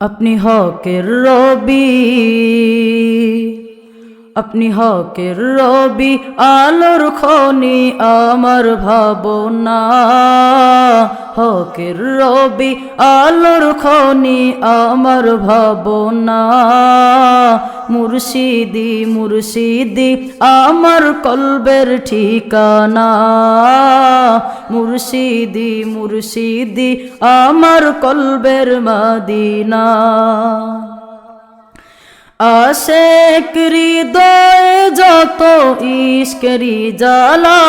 আপনি হকের রবি আপনি হকের রবি আলোর খনি আমার ভাবনা হকের রবি আলোর খনি আমার ভাবনা মুর্শিদি মুর্শিদি, আমার কলবের ঠিকানা। মুর্শিদি মুর্শিদি, আমার কলবের মাদিনা। আশেক হৃদয় যত ইস্করি জ্বালা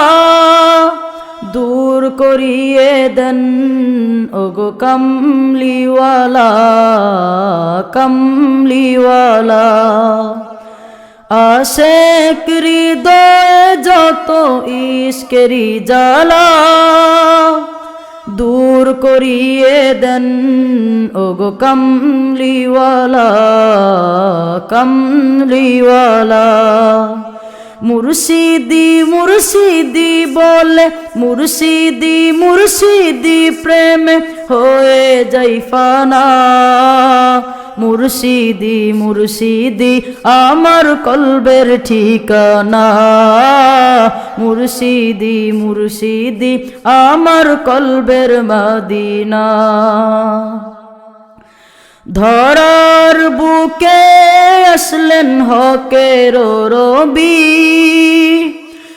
দূর করিয়ে দেন। ওগো কমলিওয়ালা কমলিওয়ালা, আশেক হৃদয় যত ইস্করি জ্বালা দূর করিয়ে দেন। ওগো কমলিওয়ালা কমলিওয়ালা। মুর্শিদি মুর্শিদি বলে, মুর্শিদি মুর্শিদি প্রেম হয়ে যাইফানা মুর্শিদি মুর্শিদি আমার কলবের ঠিকানা। মুর্শিদি মুর্শিদি আমার কলবের মদিনা। ধরার বুকে আসলেন হকের রবি।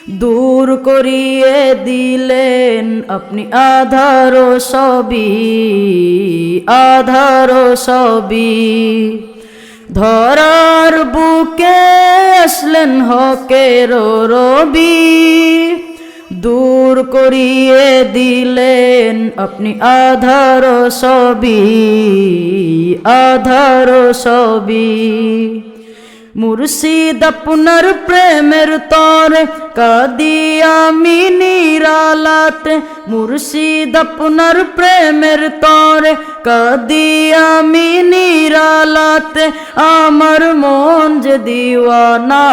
দূর করিয়ে দিলেন আপনি আধার সবই আধার সবই। ধরার বুকে আসলেন হকের রবি। দূর করিয়ে দিলেন আপনি আধার সবি আধার সবি মুর্শিদ আপনার প্রেমের তর কাদিয়ামি নিরালাত মুর্শিদ আপনার প্রেমের তর কাদিয়ামি নিরালাত আমার মন যে দিওয়ানা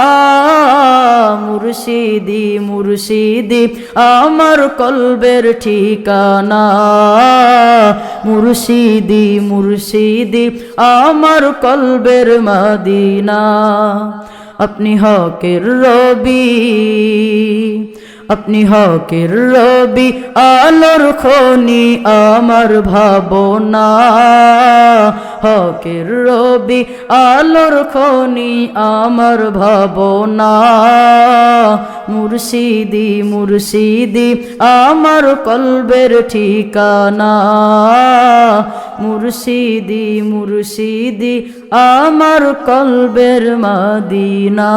মুর্শিদি মুর্শিদি আমার কলবের ঠিকানা মুর্শিদি মুর্শিদি আমার কলবের মদিনা আপনি হকের রবি আপনি হকের রবি, আলোর খনি আমার ভাবনা। হকের রবি, আলোর খনি আমার ভাবনা। মুর্শিদি মুর্শিদি আমার কলবের ঠিকানা। মুর্শিদি মুর্শিদি আমার কলবের মদিনা।